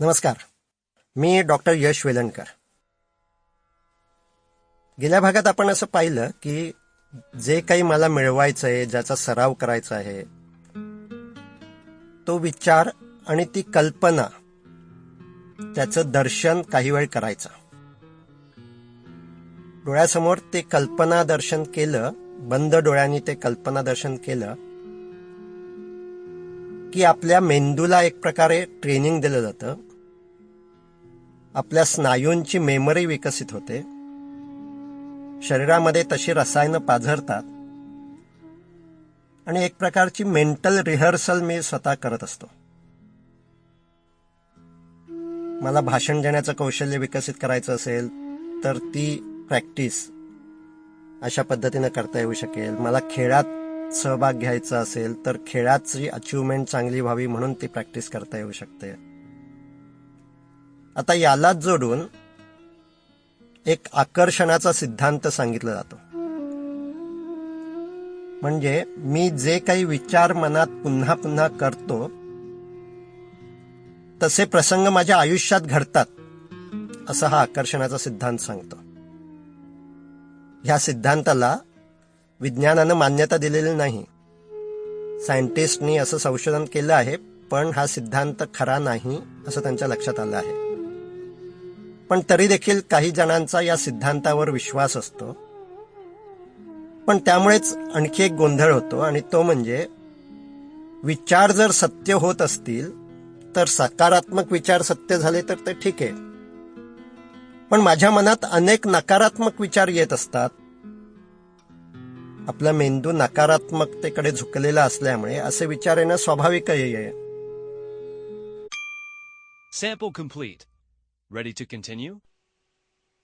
नमस्कार. मी डॉक्टर यश वेलणकर. गेल्या भागात आपण असं पाहिलं की जे काही मला मिळवायचं आहे ज्याचा सराव करायचा आहे तो विचार आणि ती कल्पना त्याचं दर्शन काही वेळ करायचं. डोळ्यासमोर ते कल्पना दर्शन केलं बंद डोळ्यांनी ते कल्पना दर्शन केलं की आपल्या मेंदूला एक प्रकारे ट्रेनिंग दिलं जातं. आपल्या स्नायूंची मेमरी विकसित होते. शरीरामध्ये तशी रसायनं पाझरतात. आणि एक प्रकारची मेंटल रिहर्सल मी स्वतः करत असतो. मला भाषण देण्याचं कौशल्य विकसित करायचं असेल तर ती प्रॅक्टिस अशा पद्धतीनं करता येऊ शकेल. मला खेळात सहभाग घ्यायचा असेल तर खेळाची अचिव्हमेंट चांगली व्हावी म्हणून ती प्रॅक्टिस करता येऊ शकते. आता यालाच जोडून एक आकर्षणाचा सिद्धांत सांगितला जातो. म्हणजे मी जे काही विचार मनात पुन्हा पुन्हा करतो तसे प्रसंग माझ्या आयुष्यात घडतात असा हा आकर्षणाचा सिद्धांत सांगतो. ह्या सिद्धांताला विज्ञानानं मान्यता दिलेली नाही. सायंटिस्टनी असं संशोधन केलं आहे पण हा सिद्धांत खरा नाही असं त्यांच्या लक्षात आलं आहे. पण तरी देखील काही जणांचा या सिद्धांतावर विश्वास असतो. पण त्यामुळेच आणखी एक गोंधळ होतो आणि तो म्हणजे विचार जर सत्य होत असतील तर सकारात्मक विचार सत्य झाले तर ते ठीक आहे. पण माझ्या मनात अनेक नकारात्मक विचार येत असतात. आपला मेंदू नकारात्मकतेकडे झुकलेला असल्यामुळे असे विचार येणं स्वाभाविकही आहे. Sample. Ready to continue?